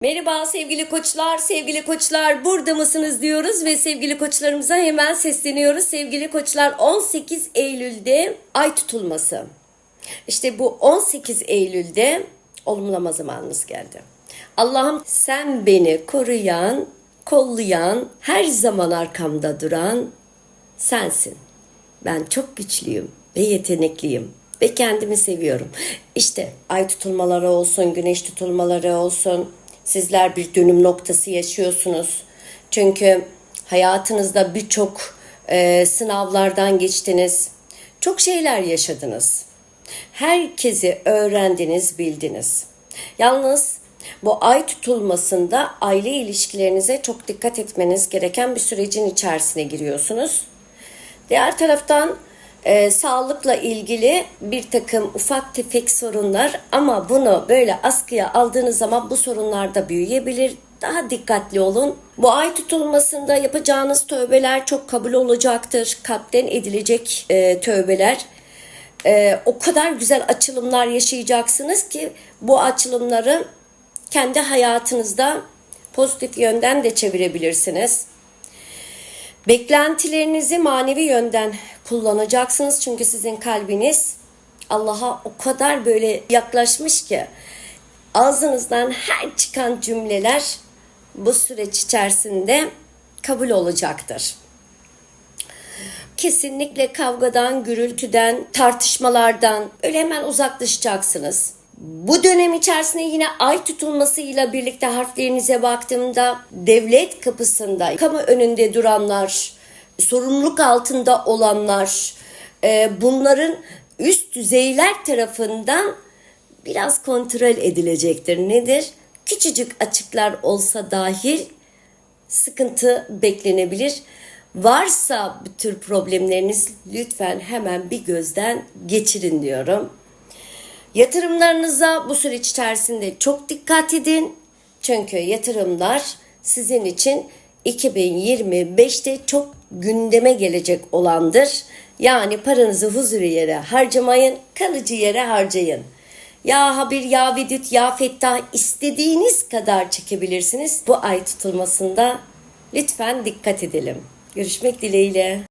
Merhaba sevgili koçlar, sevgili koçlar burada mısınız diyoruz ve sevgili koçlarımıza hemen sesleniyoruz. Sevgili koçlar 18 Eylül'de ay tutulması. İşte bu 18 Eylül'de olumlama zamanımız geldi. Allah'ım sen beni koruyan, kollayan, her zaman arkamda duran sensin. Ben çok güçlüyüm ve yetenekliyim ve kendimi seviyorum. İşte ay tutulmaları olsun, güneş tutulmaları olsun. Sizler bir dönüm noktası yaşıyorsunuz. Çünkü hayatınızda birçok e, sınavlardan geçtiniz. Çok şeyler yaşadınız. Herkesi öğrendiniz, bildiniz. Yalnız bu ay tutulmasında aile ilişkilerinize çok dikkat etmeniz gereken bir sürecin içerisine giriyorsunuz. Diğer taraftan e, sağlıkla ilgili bir takım ufak tefek sorunlar ama bunu böyle askıya aldığınız zaman bu sorunlar da büyüyebilir. Daha dikkatli olun. Bu ay tutulmasında yapacağınız tövbeler çok kabul olacaktır. Kalpten edilecek e, tövbeler. E, o kadar güzel açılımlar yaşayacaksınız ki bu açılımları kendi hayatınızda pozitif yönden de çevirebilirsiniz. Beklentilerinizi manevi yönden kullanacaksınız çünkü sizin kalbiniz Allah'a o kadar böyle yaklaşmış ki ağzınızdan her çıkan cümleler bu süreç içerisinde kabul olacaktır. Kesinlikle kavgadan, gürültüden, tartışmalardan öyle hemen uzaklaşacaksınız. Bu dönem içerisinde yine ay tutulmasıyla birlikte harflerinize baktığımda devlet kapısında, kamu önünde duranlar, sorumluluk altında olanlar, e, bunların üst düzeyler tarafından biraz kontrol edilecektir. Nedir? Küçücük açıklar olsa dahil sıkıntı beklenebilir. Varsa bu tür problemleriniz lütfen hemen bir gözden geçirin diyorum. Yatırımlarınıza bu süreç içerisinde çok dikkat edin. Çünkü yatırımlar sizin için 2025'te çok gündeme gelecek olandır. Yani paranızı huzur yere harcamayın, kalıcı yere harcayın. Ya Habir, ya Vedüt, ya Fettah istediğiniz kadar çekebilirsiniz. Bu ay tutulmasında lütfen dikkat edelim. Görüşmek dileğiyle.